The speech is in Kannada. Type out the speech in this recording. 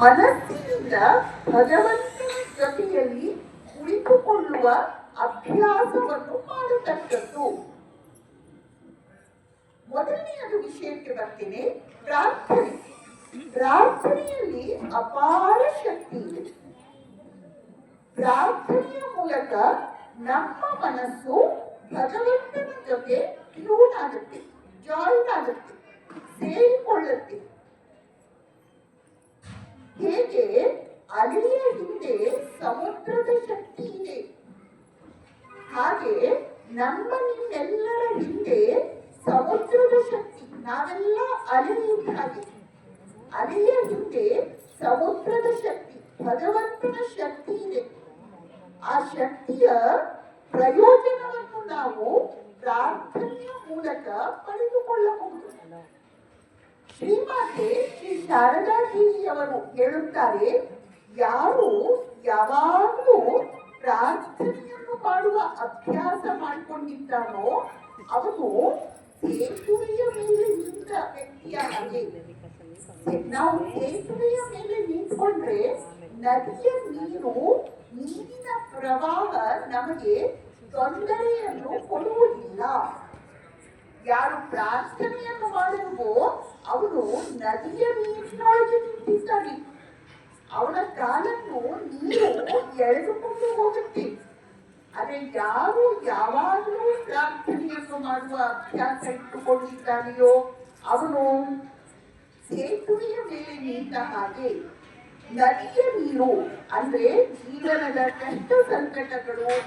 ಮನಸ್ಸಿನಿಂದ ಭಗವಂತನ ಜೊತೆಯಲ್ಲಿ ಕುಳಿತುಕೊಳ್ಳುವ ಅಭ್ಯಾಸವನ್ನು ಮಾಡತಕ್ಕದ್ದು ಮೊದಲನೆಯದು ವಿಷಯಕ್ಕೆ ಬರ್ತೇನೆ. ಪ್ರಾರ್ಥನೆ. ಪ್ರಾರ್ಥನೆಯಲ್ಲಿ ಅಪಾರ ಶಕ್ತಿ. ಇದೆ ಪ್ರಾರ್ಥನೆಯ ಮೂಲಕ ನಮ್ಮ ಮನಸ್ಸು ಭಗವಂತನ ಜೊತೆ ಟ್ಯೂನ್ ಆಗುತ್ತೆ ಜಾಯಿನ್ ಆಗುತ್ತೆ, ಸೇರಿಕೊಳ್ಳುತ್ತೆ. ಹಾಗೆ ನಮ್ಮ ನಿಮ್ಮೆಲ್ಲರ ಹಿಂದೆ ಸಮುದ್ರದ ಶಕ್ತಿ, ನಾವೆಲ್ಲ ಅಲೆ ಇದ್ದ ಹಾಗೆ ಅಲೆಯ ಹಿಂದೆ ಸಮುದ್ರದ ಶಕ್ತಿ, ಭಗವಂತನ ಶಕ್ತಿ ಇದೆ. ಆ ಶಕ್ತಿಯ ಪ್ರಯೋಜನವನ್ನು ನಾವು ಪ್ರಾರ್ಥನೆಯ ಮೂಲಕ ಪಡೆದುಕೊಳ್ಳಬಹುದು. ಶ್ರೀಮಾತೆ ಶ್ರೀ ಶಾರದಾ ದೇವಿಯವರು ಹೇಳುತ್ತಾರೆ, ಯಾರು ಯಾವಾಗಲೂ ಪ್ರಾರ್ಥನೆಯನ್ನು ಮಾಡುವ ಅಭ್ಯಾಸ ಮಾಡಿಕೊಂಡಿದ್ದಾನೋ, ಅವನು ಸೇತುವೆಯ ಮೇಲೆ ನಿಂತ ವ್ಯಕ್ತಿಯ ಹಾಗೆ ನಾವು ಸೇತುವೆಯ ಮೇಲೆ ನಿಂತ್ಕೊಂಡ್ರೆ ನದಿಯ ನೀರು, ನೀರಿನ ಪ್ರವಾಹ ನಮಗೆ ತೊಂದರೆಯನ್ನು ಕೊಡುವುದಿಲ್ಲ. ಯಾರು ಪ್ರಾರ್ಥನೆಯನ್ನು ಮಾಡಿರುವೋ ಅವನು ನದಿಯ ನೀರಿನೊಳಗೆ ನಿಂತಿದ್ದಾನೆ. ಅವನ ಕಾಲನ್ನು ಎಳೆದುಕೊಂಡು ಹೋಗುತ್ತೆ ಅದೇ ಯಾರು ಯಾವಾಗಲೂ ಪ್ರಾರ್ಥನೆಯನ್ನು ಮಾಡುವ ಅಭ್ಯಾಸ ಇಟ್ಟುಕೊಂಡಿದ್ದಾನೆಯೋ ಅವನು ಸೇತುವೆಯ ಮೇಲೆ ನಿಂತ ಹಾಗೆ ನದಿಯ ನೀರು, ಅಂದ್ರೆ ಜೀವನದ ಕಷ್ಟ ಸಂಕಟಗಳು